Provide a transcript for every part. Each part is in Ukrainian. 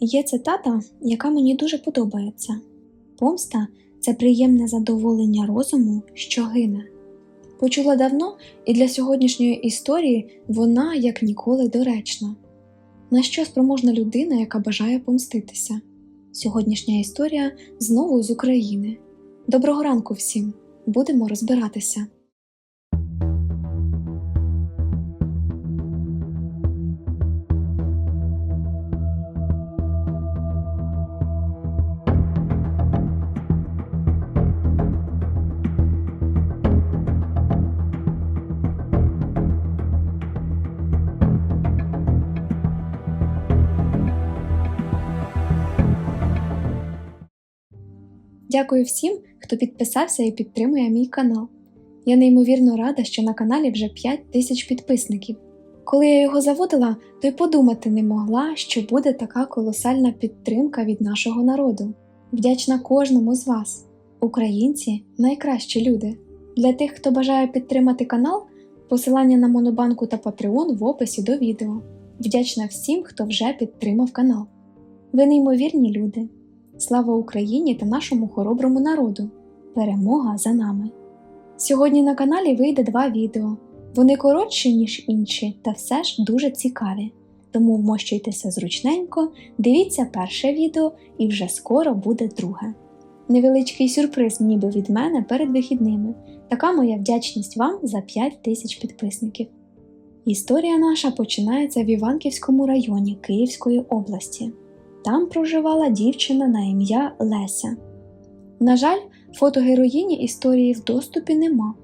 Є цитата, яка мені дуже подобається: помста це приємне задоволення розуму, що гине. Почула давно, і для сьогоднішньої історії вона як ніколи доречна. На що спроможна людина, яка бажає помститися? Сьогоднішня історія знову з України. Доброго ранку всім! Будемо розбиратися. Дякую всім, хто підписався і підтримує мій канал. Я неймовірно рада, що на каналі вже 5 тисяч підписників. Коли я його заводила, то й подумати не могла, що буде така колосальна підтримка від нашого народу. Вдячна кожному з вас. Українці найкращі люди. Для тих, хто бажає підтримати канал, посилання на Монобанку та Patreon в описі до відео. Вдячна всім, хто вже підтримав канал. Ви неймовірні люди. Слава Україні та нашому хороброму народу! Перемога за нами! Сьогодні на каналі вийде два відео. Вони коротші, ніж інші, та все ж дуже цікаві. Тому вмощуйтеся зручненько, дивіться перше відео і вже скоро буде друге. Невеличкий сюрприз ніби від мене перед вихідними. Така моя вдячність вам за 5 тисяч підписників. Історія наша починається в Іванківському районі Київської області. Там проживала дівчина на ім'я Леся. На жаль, фото героїні історії в доступі нема,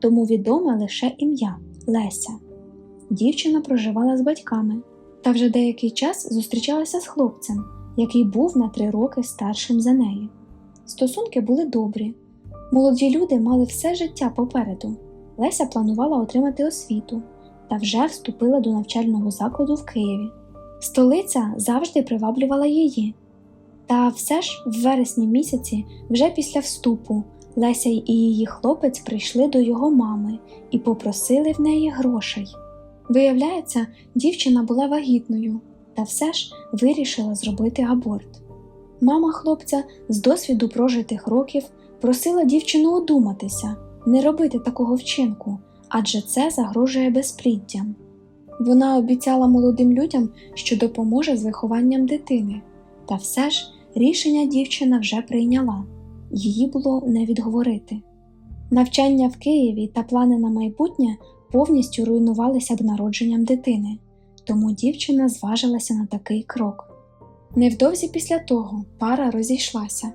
тому відоме лише ім'я Леся. Дівчина проживала з батьками та вже деякий час зустрічалася з хлопцем, який був на три роки старшим за неї. Стосунки були добрі. Молоді люди мали все життя попереду. Леся планувала отримати освіту та вже вступила до навчального закладу в Києві. Столиця завжди приваблювала її. Та все ж в вересні місяці, вже після вступу, Леся і її хлопець прийшли до його мами і попросили в неї грошей. Виявляється, дівчина була вагітною, та все ж вирішила зробити аборт. Мама хлопця з досвіду прожитих років просила дівчину одуматися, не робити такого вчинку, адже це загрожує безпліддям. Вона обіцяла молодим людям, що допоможе з вихованням дитини, та все ж рішення дівчина вже прийняла, її було не відговорити. Навчання в Києві та плани на майбутнє повністю руйнувалися б народженням дитини, тому дівчина зважилася на такий крок. Невдовзі після того пара розійшлася.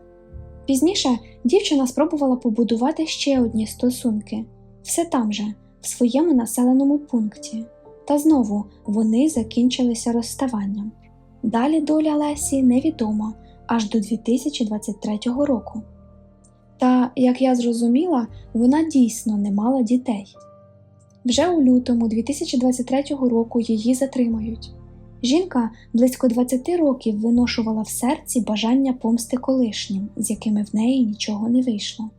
Пізніше дівчина спробувала побудувати ще одні стосунки, все там же, в своєму населеному пункті. Та знову вони закінчилися розставанням. Далі доля Лесі невідома аж до 2023 року. Та, як я зрозуміла, вона дійсно не мала дітей. Вже у лютому 2023 року її затримають. Жінка близько 20 років виношувала в серці бажання помсти колишнім, з якими в неї нічого не вийшло.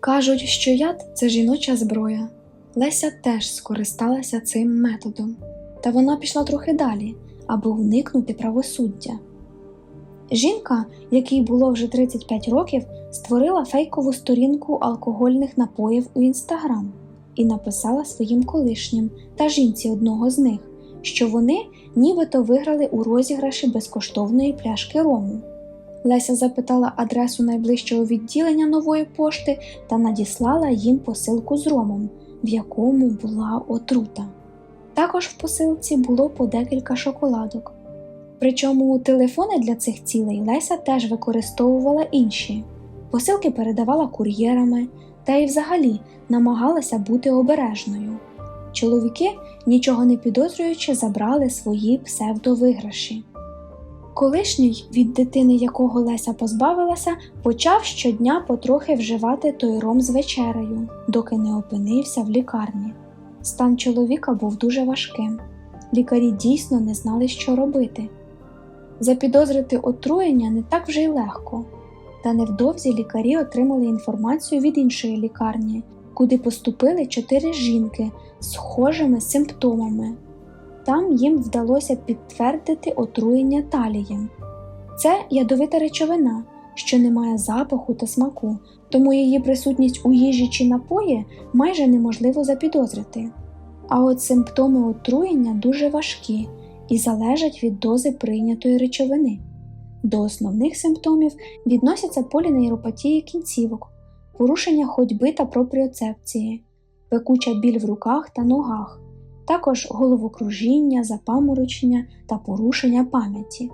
Кажуть, що яд це жіноча зброя. Леся теж скористалася цим методом, та вона пішла трохи далі, аби уникнути правосуддя. Жінка, якій було вже 35 років, створила фейкову сторінку алкогольних напоїв у інстаграм і написала своїм колишнім та жінці одного з них, що вони нібито виграли у розіграші безкоштовної пляшки рому. Леся запитала адресу найближчого відділення нової пошти та надіслала їм посилку з ромом в якому була отрута. Також в посилці було по декілька шоколадок. Причому телефони для цих цілей Леся теж використовувала інші, посилки передавала кур'єрами та й взагалі намагалася бути обережною. Чоловіки, нічого не підозрюючи, забрали свої псевдовиграші. Колишній, від дитини якого Леся позбавилася, почав щодня потрохи вживати той ром з вечерею, доки не опинився в лікарні. Стан чоловіка був дуже важким. Лікарі дійсно не знали, що робити. Запідозрити отруєння не так вже й легко, та невдовзі лікарі отримали інформацію від іншої лікарні, куди поступили чотири жінки з схожими симптомами. Там їм вдалося підтвердити отруєння талієм, Це ядовита речовина, що не має запаху та смаку, тому її присутність у їжі чи напої майже неможливо запідозрити. А от симптоми отруєння дуже важкі і залежать від дози прийнятої речовини. До основних симптомів відносяться полінейропатії кінцівок, порушення ходьби та пропріоцепції, пекуча біль в руках та ногах, також головокружіння, запаморочення та порушення пам'яті.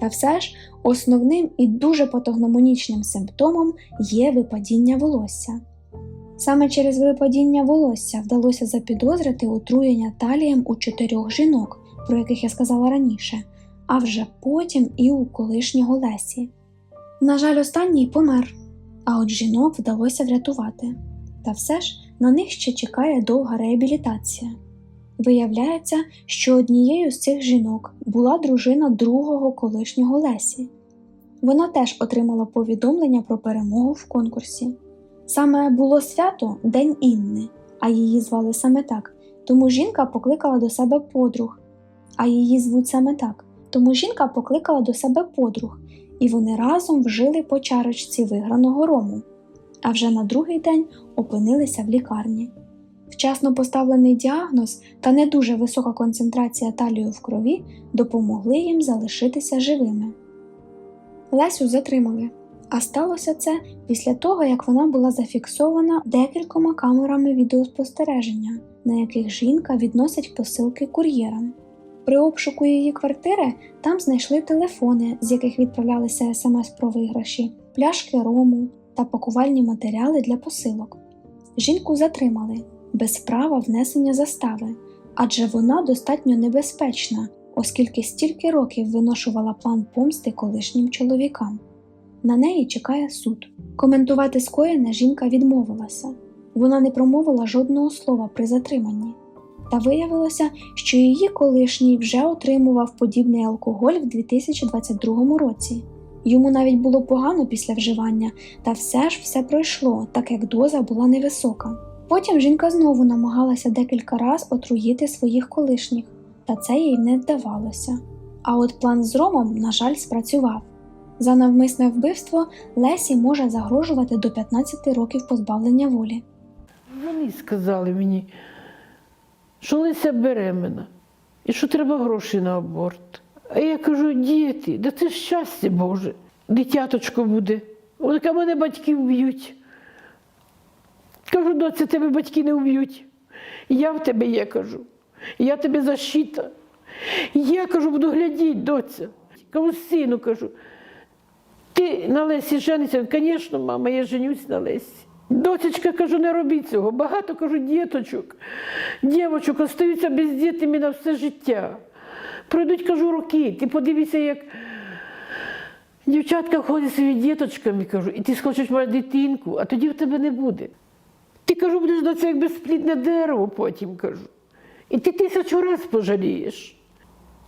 Та все ж основним і дуже патогномонічним симптомом є випадіння волосся. Саме через випадіння волосся вдалося запідозрити отруєння талієм у чотирьох жінок, про яких я сказала раніше, а вже потім і у колишнього Лесі. На жаль, останній помер, а от жінок вдалося врятувати. Та все ж на них ще чекає довга реабілітація. Виявляється, що однією з цих жінок була дружина другого колишнього Лесі. Вона теж отримала повідомлення про перемогу в конкурсі. Саме було свято День Інни, а її звали саме так, тому жінка покликала до себе подруг, а її звуть саме так, тому жінка покликала до себе подруг, і вони разом вжили по чарочці виграного рому, а вже на другий день опинилися в лікарні. Вчасно поставлений діагноз та не дуже висока концентрація талію в крові допомогли їм залишитися живими. Лесю затримали, а сталося це після того, як вона була зафіксована декількома камерами відеоспостереження, на яких жінка відносить посилки кур'єрам. При обшуку її квартири там знайшли телефони, з яких відправлялися смс про виграші, пляшки рому та пакувальні матеріали для посилок. Жінку затримали без права внесення застави, адже вона достатньо небезпечна, оскільки стільки років виношувала план помсти колишнім чоловікам. На неї чекає суд. Коментувати скоєне жінка відмовилася. Вона не промовила жодного слова при затриманні. Та виявилося, що її колишній вже отримував подібний алкоголь в 2022 році. Йому навіть було погано після вживання, та все ж все пройшло, так як доза була невисока. Потім жінка знову намагалася декілька разів отруїти своїх колишніх, та це їй не вдавалося. А от план з Ромом, на жаль, спрацював. За навмисне вбивство Лесі може загрожувати до 15 років позбавлення волі. Вони сказали мені, що Леся беременна і що треба гроші на аборт. А я кажу, діти, да це щастя Боже, дитяточко буде. Кажуть, мене батьки вб'ють. Кажу, доця, тебе батьки не вб'ють. Я в тебе є, кажу. Я тебе защита. Я кажу, буду глядіти, доця. Кажу, сину, кажу, ти на Лесі женишся? Звісно, мама, я женюсь на Лесі. Доцечка, кажу, не робіть цього. Багато кажу, діточок, дівочок остаються бездітними на все життя. Пройдуть, кажу, роки. Ти подивися, як дівчатка ходить зі своїми діточками, кажу, і ти схочеш мати дитинку, а тоді в тебе не буде. Ти кажу, будеш до це як безплідне дерево потім кажу. І ти тисячу раз пожалієш.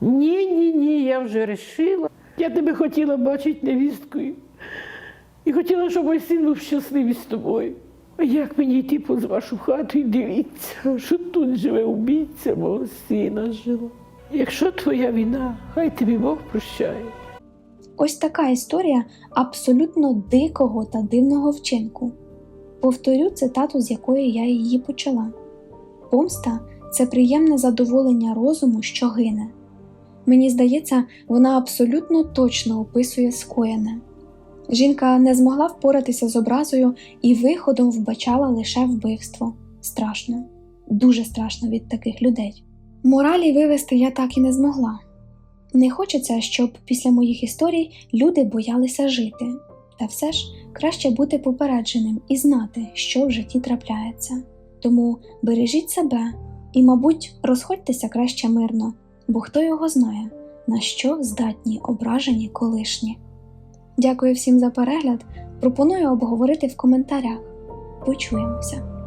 Ні, ні, ні, я вже вирішила. Я тебе хотіла бачити невісткою. І хотіла, щоб мій син був щасливий з тобою. А як мені йти повз вашу хату і дивіться, що тут живе убійця мого сина жила. Якщо твоя війна, хай тобі Бог прощає. Ось така історія абсолютно дикого та дивного вчинку. Повторю цитату, з якої я її почала: Помста це приємне задоволення розуму, що гине. Мені здається, вона абсолютно точно описує скоєне. Жінка не змогла впоратися з образою і виходом вбачала лише вбивство. Страшно, дуже страшно від таких людей. Моралі вивести я так і не змогла. Не хочеться, щоб після моїх історій люди боялися жити, та все ж краще бути попередженим і знати, що в житті трапляється. Тому бережіть себе і, мабуть, розходьтеся краще мирно, бо хто його знає, на що здатні ображені колишні. Дякую всім за перегляд. Пропоную обговорити в коментарях. Почуємося!